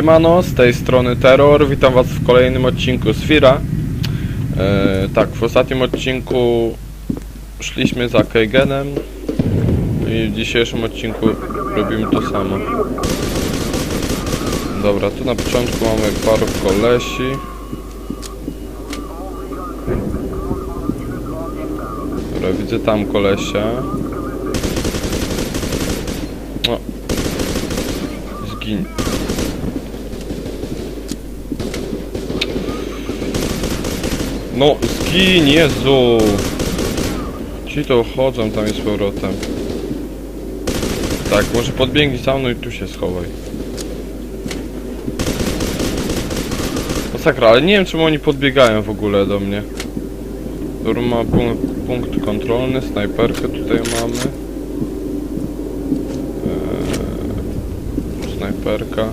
Siemano, z tej strony Terror, witam was w kolejnym odcinku z Fira. E, tak, w ostatnim odcinku szliśmy za Keigenem i w dzisiejszym odcinku robimy to samo. Dobra, tu na początku mamy paru kolesi. Dobra, widzę tam kolesia. O. Zgin. No, zgin, Jezu! Ci to chodzą tam i z powrotem. Tak, może podbiegnij za mną i tu się schowaj. Masakra, ale nie wiem czemu oni podbiegają w ogóle do mnie. Dobra, ma punkt, punkt kontrolny, snajperkę tutaj mamy. Eee, snajperka.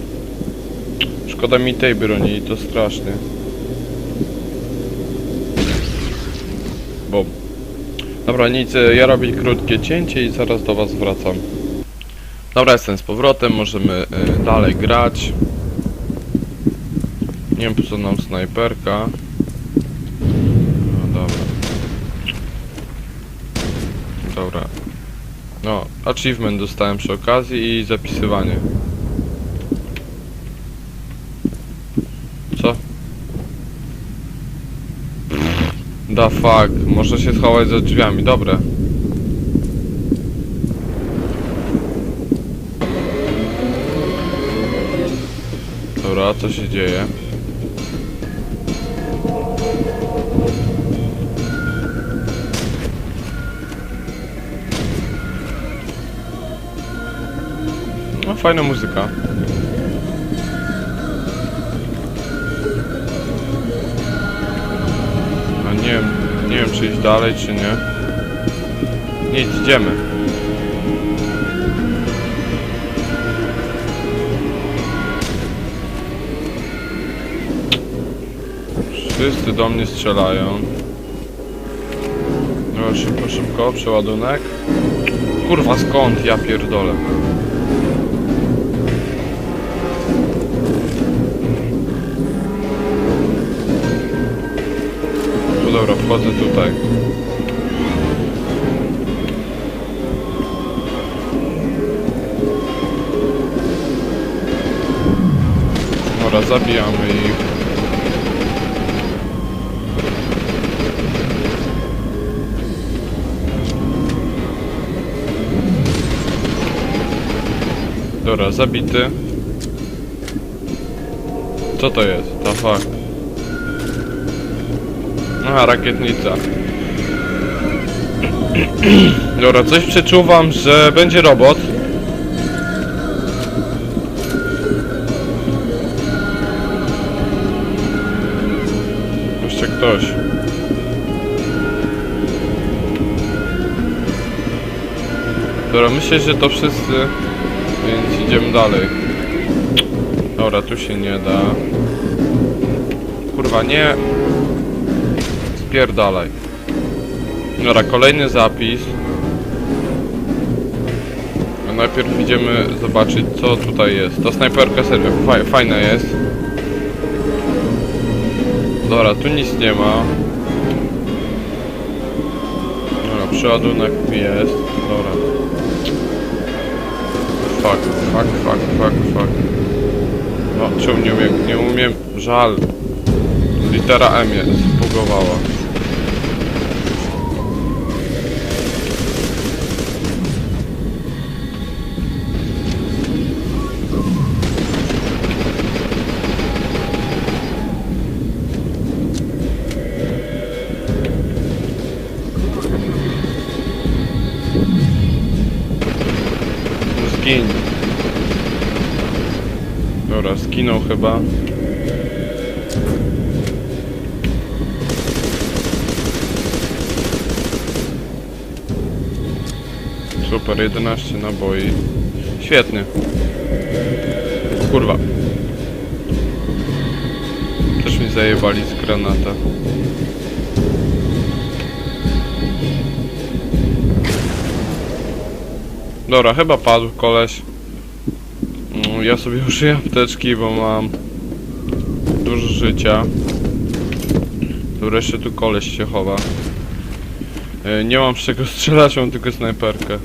Szkoda mi tej broni, to strasznie. Dobra, nic, e, ja robię krótkie cięcie i zaraz do was wracam. Dobra, jestem z powrotem, możemy e, dalej grać. Nie wiem co nam snajperka. No dobra. Dobra. No, achievement dostałem przy okazji i zapisywanie. Co? Da fuck, można się schować za drzwiami, dobra. Dobra, co się dzieje? No, fajna muzyka. Czy iść dalej, czy nie. Nie, idziemy. Wszyscy do mnie strzelają. No szybko, szybko, przeładunek. Kurwa skąd, ja pierdolę. Dobra, wchodzę tutaj. Dobra, zabijamy ich. Dobra, zabity. Co to jest? Ta fuck. Aha, rakietnica. Dobra, coś przeczuwam, że będzie robot. Jeszcze ktoś. Dobra, myślę, że to wszyscy, więc idziemy dalej. Dobra, tu się nie da. Kurwa, nie. Spierdalaj. Dobra, kolejny zapis. Najpierw idziemy zobaczyć co tutaj jest. Ta snajperka serio faj, fajna jest. Dobra, tu nic nie ma. Dobra, przeładunek jest. Dobra. Fuck, fuck, fuck, fuck, fuck. No, czemu nie umiem? Nie umiem. Żal. Litera M jest, zbugowała. Zgiń. Dobra, skinął chyba. Super, 11 naboi. Świetnie. Kurwa. Też mi zajebali z granata. Dobra, chyba padł koleś. Mm, ja sobie użyję apteczki, bo mam dużo życia. Tu jeszcze tu koleś się chowa. E, Nie mam z czego strzelać, mam tylko snajperkę.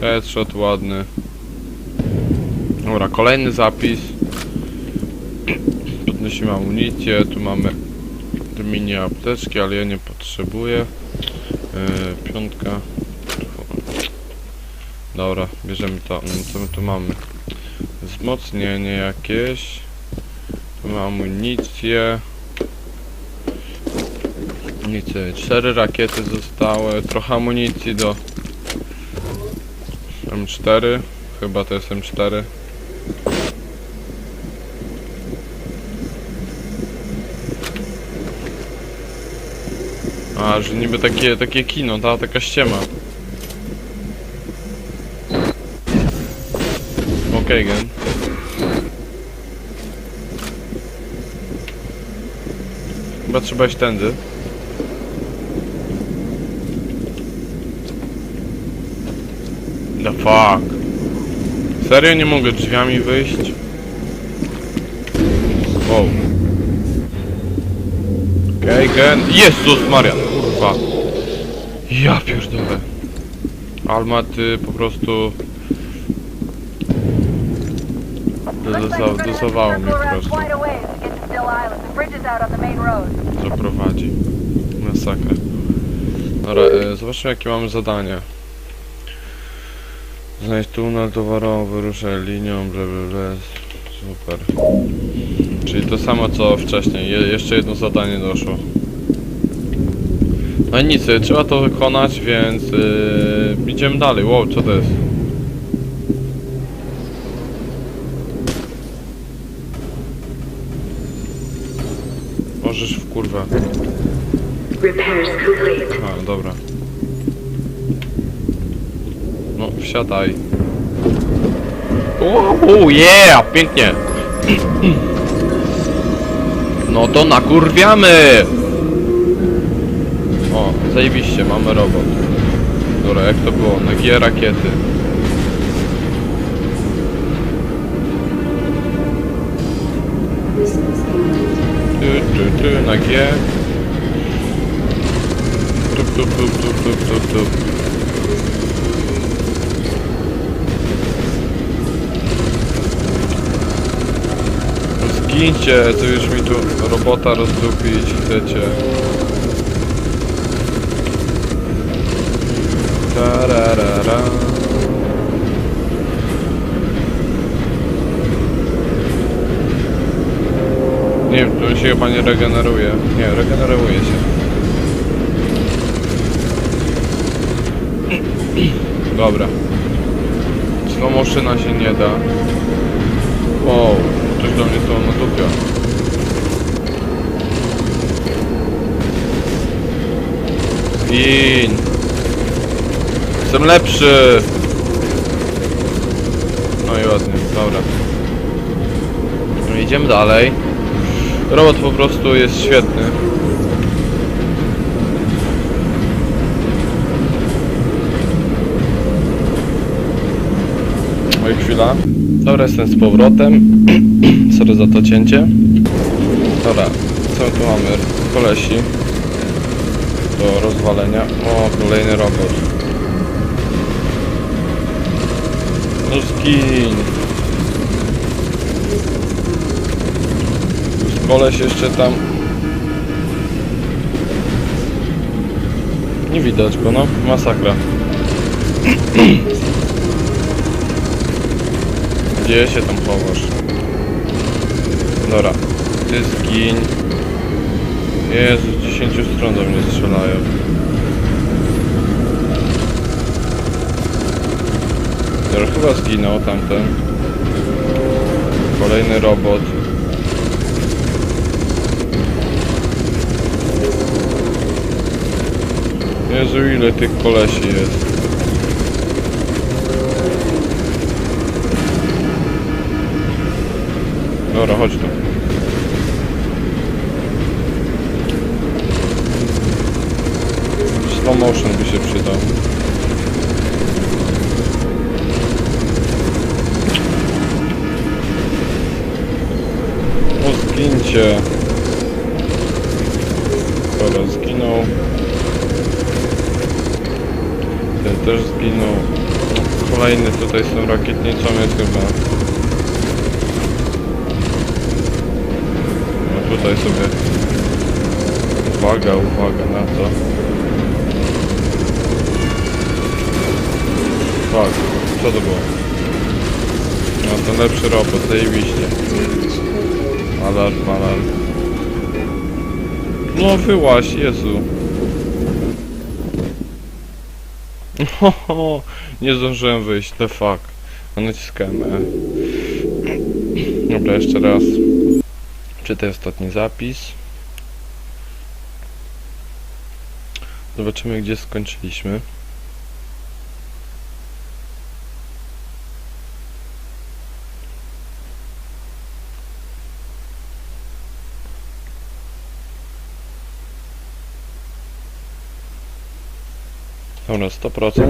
Headshot ładny. Dobra, kolejny zapis. Podnosimy amunicję, tu mamy mini apteczki, ale ja nie potrzebuję. Yy, piątka. Dobra, bierzemy to. Mm, Co my tu mamy? Wzmocnienie jakieś. Tu mamy amunicję. Nic, cztery rakiety zostały, trochę amunicji do M4, chyba to jest M4. A, że niby takie, takie kino, ta, taka ściema. Okej, gen. Chyba trzeba iść tędy. The fuck? Serio nie mogę drzwiami wyjść? Wow. Okej, gen. Jezus Maria, kurwa. Ja pierdolę. Almaty po prostu... Dozowało mnie po prostu. Zaprowadzi. Masakra. Dobra, e, zobaczmy jakie mamy zadanie. Znajdź tunel towarowy, ruszaj linią, bla bla bla. Super. Czyli to samo co wcześniej, Je jeszcze jedno zadanie doszło. No i nic, e, trzeba to wykonać, więc e, idziemy dalej. Wow, co to jest? Możesz w kurwę. A, dobra. No, wsiadaj. Uuu, yeah, pięknie. No to nakurwiamy! Zajebiście, mamy robot. Dobra, jak to było? Na G rakiety. Tu, tu, tu, na G. Tup, tup, tup, tup, tup, tup, tup. Zgincie, to już mi tu robota rozdupić chcecie. Tararara. Nie wiem, tu się chyba nie regeneruje. Nie, regeneruje się. Dobra. Slow się nie da. Wow, ktoś do mnie to natupia. Gin! Jestem lepszy! No i ładnie, dobra. No idziemy dalej. Robot po prostu jest świetny. Oj, chwila. Dobra, jestem z powrotem. Sorry za to cięcie. Dobra, co tu mamy? Kolesi. Do rozwalenia. O, kolejny robot. No zgiń. Koleś jeszcze tam. Nie widać go, no. Masakra. Gdzie się tam chowasz? Dobra, ty zgiń. Jezu, z 10 stron do mnie strzelają. Dobra, chyba zginął tamten. Kolejny robot. Jezu, ile tych kolesi jest. Dobra, chodź tu. Slow motion by się przydał. Tutaj z rakietnicą jest chyba. No tutaj sobie. Uwaga, uwaga na to. Fuck, co to było? No to lepszy robot, zajebiście. Alarm, alarm. No wyłaś, Jezu. Hoho, nie zdążyłem wyjść, the fuck. No naciskałem E. Dobra, jeszcze raz. Czytaj ostatni zapis. Zobaczymy, gdzie skończyliśmy. Dobra, 100%.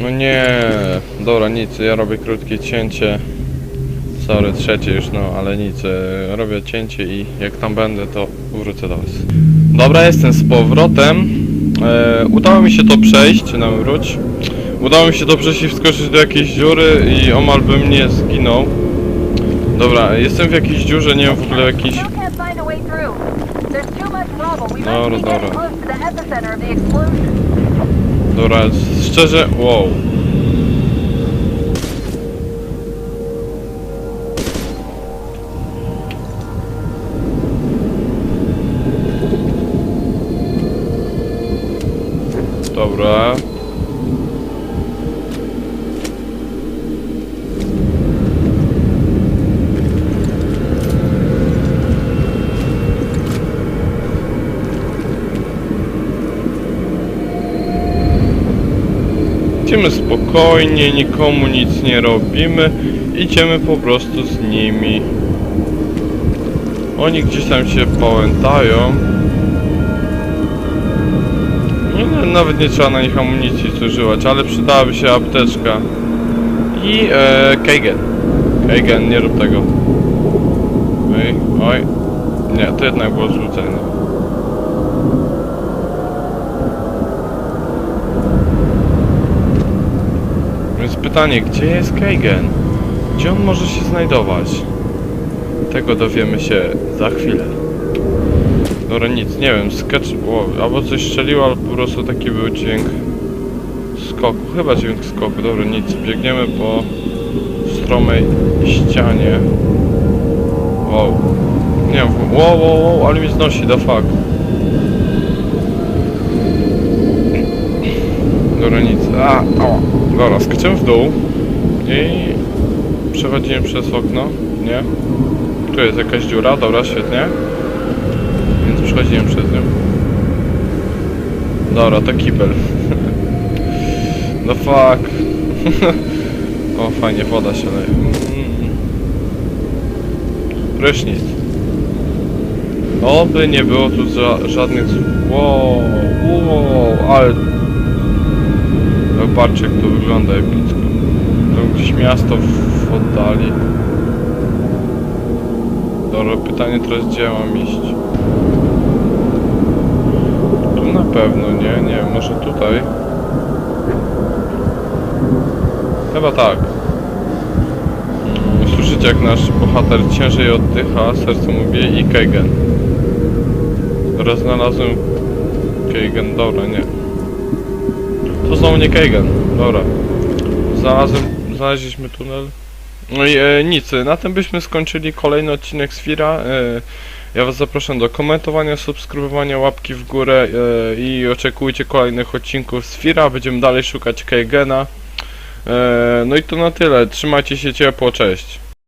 No nie, dobra, nic, ja robię krótkie cięcie. Sorry, trzecie już, no, ale nic, e, robię cięcie i jak tam będę, to wrócę do was. Dobra, jestem z powrotem. E, udało mi się to przejść, na wróć. Udało mi się to przejść i wskoczyć do jakiejś dziury i omal bym nie zginął. Dobra, jestem w jakiejś dziurze, nie wiem w ogóle jakiś... Dobra, dobra. Dobra, szczerze, wow. Dobra. Idziemy spokojnie, nikomu nic nie robimy. Idziemy po prostu z nimi. Oni gdzieś tam się pałętają. No, nawet nie trzeba na nich amunicji zużywać, ale przydałaby się apteczka. I e. Keigen, nie rób tego. Oj, oj. Nie, to jednak było zrzucenie. Więc pytanie, gdzie jest Keigen? Gdzie on może się znajdować? Tego dowiemy się za chwilę. Dobra, nic, nie wiem, sketch... O, albo coś strzeliło, albo po prostu taki był dźwięk skoku. Chyba dźwięk skoku, dobra, nic. Biegniemy po stromej ścianie. Wow. Nie wiem, wow, wow, wow, ale mi znosi, the fuck. Dobra, nic. A, ała. Dobra, skaczemy w dół i przechodzimy przez okno, nie? Tu jest jakaś dziura, dobra, świetnie. Więc przechodzimy przez nią. Dobra, to kibel. no fuck. o, fajnie, woda się leje. Mm. Prysznic. Oby nie było tu ża żadnych... Wow, wow, ale patrzcie jak to wygląda epicko. Tam gdzieś miasto w, oddali. Dobra, pytanie teraz gdzie ja mam iść? Tu na pewno, nie? Nie może tutaj? Chyba tak. Mm, Słyszycie jak nasz bohater ciężej oddycha, serce mu i Keigen. Teraz znalazłem Keigen, dobra, nie. To znowu nie Keigen. Dobra. Znalazłem, znaleźliśmy tunel. No i e, nic, na tym byśmy skończyli kolejny odcinek z Fira. E, ja was zapraszam do komentowania, subskrybowania, łapki w górę e, i oczekujcie kolejnych odcinków z Fira. Będziemy dalej szukać Keigena. E, no i to na tyle. Trzymajcie się ciepło, cześć.